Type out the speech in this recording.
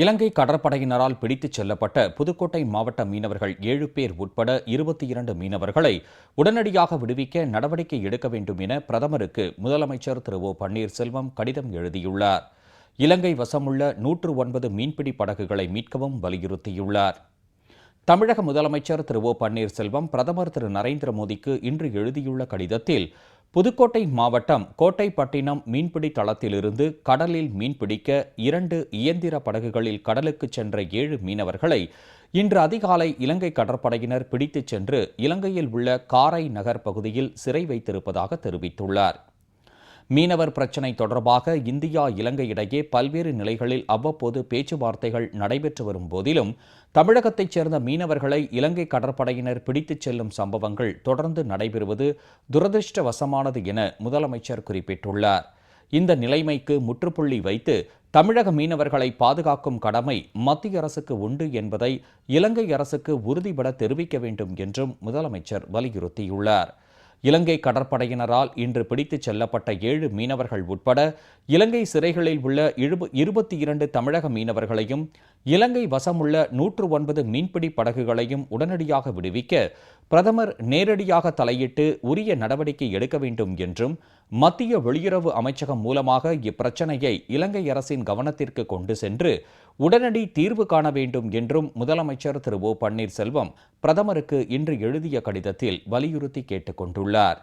இலங்கை கடற்படையினரால் பிடித்துச் செல்லப்பட்ட புதுக்கோட்டை மாவட்ட மீனவர்கள் ஏழு பேர் உட்பட இருபத்தி இரண்டு மீனவர்களை உடனடியாக விடுவிக்க நடவடிக்கை எடுக்க வேண்டும் என பிரதமருக்கு முதலமைச்சர் திரு ஓ பன்னீர்செல்வம் கடிதம் எழுதியுள்ளார். இலங்கை வசமுள்ள நூற்று ஒன்பது மீன்பிடி படகுகளை மீட்கவும் வலியுறுத்தியுள்ளார். தமிழக முதலமைச்சர் திரு ஓ பன்னீர்செல்வம் பிரதமர் திரு நரேந்திர மோடிக்கு இன்று எழுதியுள்ள கடிதத்தில் புதுக்கோட்டை மாவட்டம் கோட்டைப்பட்டினம் மீன்பிடி தளத்திலிருந்து கடலில் மீன்பிடிக்க இரண்டு இயந்திர படகுகளில் கடலுக்கு சென்ற ஏழு மீனவர்களை இன்று அதிகாலை இலங்கை கடற்படையினர் பிடித்துச் சென்று இலங்கையில் உள்ள காரை நகர் பகுதியில் சிறை வைத்திருப்பதாக தெரிவித்துள்ளார். மீனவர் பிரச்சினை தொடர்பாக இந்தியா இலங்கை இடையே பல்வேறு நிலைகளில் அவ்வப்போது பேச்சுவார்த்தைகள் நடைபெற்று வரும் போதிலும் தமிழகத்தைச் சேர்ந்த மீனவர்களை இலங்கை கடற்படையினர் பிடித்துச் செல்லும் சம்பவங்கள் தொடர்ந்து நடைபெறுவது துரதிருஷ்டவசமானது என முதலமைச்சர் குறிப்பிட்டுள்ளார். இந்த நிலைமைக்கு முற்றுப்புள்ளி வைத்து தமிழக மீனவர்களை பாதுகாக்கும் கடமை மத்திய அரசுக்கு உண்டு என்பதை இலங்கை அரசுக்கு உறுதிபட தெரிவிக்க வேண்டும் என்றும் முதலமைச்சர் வலியுறுத்தியுள்ளார். இலங்கை கடற்படையினரால் இன்று பிடித்துச் செல்லப்பட்ட ஏழு மீனவர்கள் உட்பட இலங்கை சிறைகளில் உள்ள இருபத்தி இரண்டு தமிழக மீனவர்களையும் இலங்கை வசமுள்ள நூற்று ஒன்பது மீன்பிடி படகுகளையும் உடனடியாக விடுவிக்க பிரதமர் நேரடியாக தலையிட்டு உரிய நடவடிக்கை எடுக்க வேண்டும் என்றும் மத்திய வெளியுறவு அமைச்சகம் மூலமாக இப்பிரச்சனையை இலங்கை அரசின் கவனத்திற்கு கொண்டு சென்று உடனடி தீர்வு காண வேண்டும் என்றும் முதலமைச்சர் திரு ஓ பன்னீர்செல்வம் பிரதமருக்கு இன்று எழுதிய கடிதத்தில் வலியுறுத்தி கேட்டுக் கொண்டுள்ளார்.